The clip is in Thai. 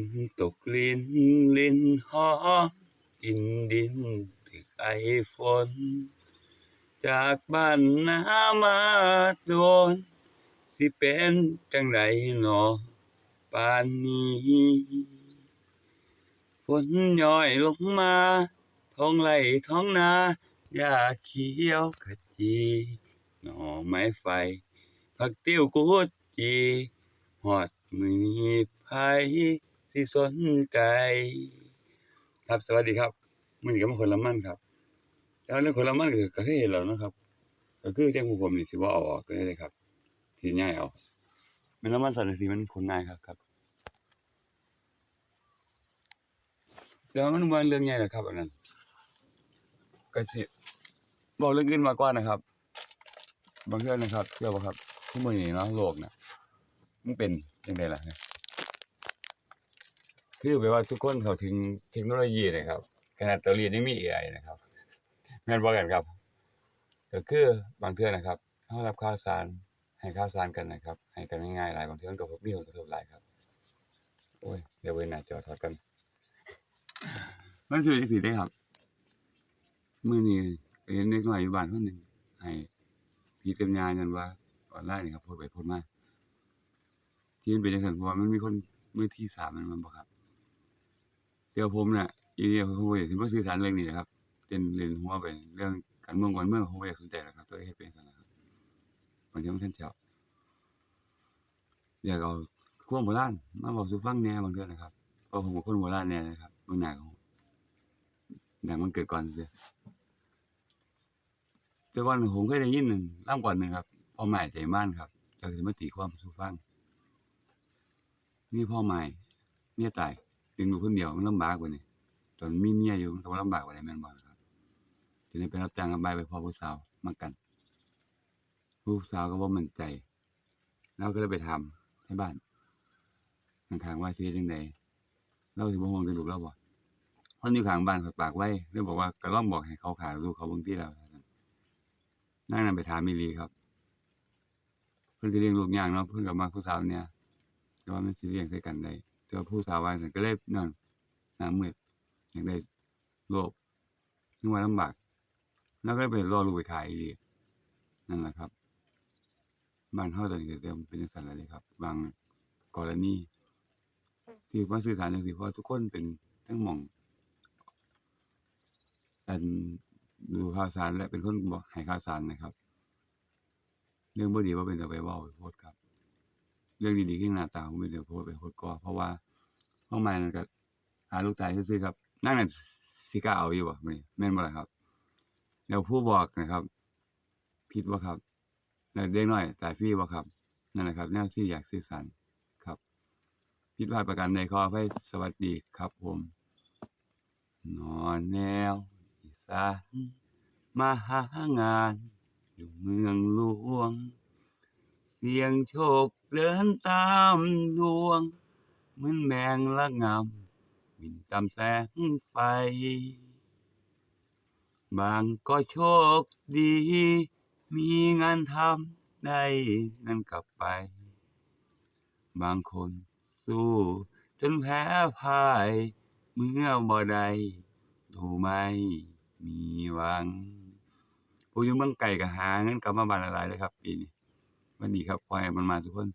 นตกลินลินหอมกินดินถึกไอฝน จากบ้านนามาโดน สิเป็นจังไดหนอป่านนี้ฝนย้อยลงมาท้องไร่ท้องนาหญ้าเขียวขจีหน่อไม้ไฟ ผักติ้วกุดจีฮอดมือไผ สิสนใจ ครับสวัสดีครับมื้อนี้ก็มาคนละมันครับ แล้วเรื่องคนละมันก็ก็เคยเห็นแล้วเนาะครับ ก็คือแจังผู้ผมนี่สิบ่เอาออกเลยเลยครับสิย้ายเอาม่นละมันสันสิมันผลง่ายครับครับแต่ว่ามันเรื่องใหญ่หรอครับอันนั้นก็สิเว้าเรื่องอื่นมากกว่านะครับ บางเทื่อนะครับเชื่อบ่ครับทุกมื้อนี้เนาะโลกน่ะมันเป็นจังไดล่ะ คือแบบว่าทุกคนเขาถึงเทคโนโลยีนะครับ ขนาดเตารีดยังมี AI นะครับแม่นบ่กันครับก็คือบางเทื่อนะครับเฮารับข่าวสารให้ข่าวสารกันนะครับ ให้กันง่ายๆหลายบางเทื่อมันก็มีผลกระทบหลายครับ โอ้ยเดี๋ยวเว้นหน้าจอถอดกัน มันสิเป็นจังซี่เด้ครับมื้อนี้ไปเห็นเด็กน้อยอยู่บ้านคนหนึงให้พี่กับยานั่นว่าออนไลน์นี่ครับพสต์ไปพสต์มาที่มันเป็นจังซั่นเพราะว่ามันมีคนมือที่สามมันแม่นบ่ครับ แต่ว่าผมน่ะอีเดียผมอยากสิมาสื่อสารเรื่องนี้นะครับเต้นเล่นหัวไปเรื่องการเมืองการเมืองผมบ่อยากสนใจหรอกครับตัวเองเฮ็ดเป็นจังซั่นนะครับบางทีมันทันเที่ยวอยากเอาความโบราณมาเว้าสู่ฟังแน่บางเทื่อนะครับเพราะผมเป็นคนโบราณแน่นะครับเบิ่งหน้าก็รู้หนังมันเกิดก่อนซื่อๆแต่ก่อนผมเคยได้ยินนั่นลำก่อนหนึงครับพ่อหมายใจม่านครับเจ้าสิมาตีความสู่ฟังมีพ่อใหม่เมียตาย เลี้ยงลูกคนเดียวมันลำบากกว่านี่ตอนมีเมียอยู่มันก็ลำบากกว่านี้แม่นบ่ล่ะครับทีนี้ไปรับจ้างรับใบไปพ่อผู้สาวมากัน ผู้สาวก็บ่มั่นใจเราก็เลยไปถาให้บ้านข้างว่าสิเฮ็ดจังไดเราสิบ่ห่วงแต่ลูกเราบ่คนอยู่ข้างบ้านเพิ่นปากไว้เลยบอกว่าก็ลองบอกให้เขาฆ่าลูกเขาบิ่งติแล้วว่าซั่นนั่นไปถามอีลีครับ เพิ่อนก็เลี้ยงลูกย่ากเนาะเพิ่อนก็มักผู้สาวเนี่ยแต่ว่ามันสิเลี้ยงใส่กันได้ ต่ว่าผู้สาวว่าซั่นก็เลยนั่นหน้ามืดอยากได้โลภนึกว่าลำบากแล้วก็เลยไปรอลูกไปขายอีหลีนั่นแหละครับ บ้านเฮาตอนนี้ก็เริ่มเป็นจังซั่นแล้วเด้ครับ บางกรณีที่มาสื่อสารจังซี่เพราะว่าทุกคนเป็นทั้งหม้องอันดูข่าวสารและเป็นคนบอกให้ข่าวสารนะครับ เรื่องบ่ดีบ่าเป็นเอไปว้าโพสต์ครับ เรื่องดีๆคือหน้าตาผมเป็นเอาโพสต์ไปโพสต์ก่อเพราะว่าห้องใหม่นั่นก็หาลูกตายซื่อๆครับนางนั้นสิกล้าเอาอยู่บ่มื้อนี้แม่นบ่ล่ะครับ แล้วผู้บอกนะครับผิดบ่ครับแล้วเด็กน้อยตายฟรีบ่ครับนั่นแหละครับ แนวที่อยากสื่อสารครับ ผิดพลาดประการใดขออภัยสวัสดีครับผมนอนแนวอีสานมาหางาน อยู่เมืองหลวง เสียงโชคเดินตามดวง เหมือนแมงละงำบินตามแสงไฟ บางก็โชคดี มีงานทำได้เงินกลับไป บางคนสู้จนแพ้พ่าย เมื่อบ่ได้ดูไม่มีหวังผู้อยู่เมืองไกลก็หาเงินกลับมาบ้านหลายๆเลยครับปีนี้ วันนี้ครับขอให้มันมาทุกคน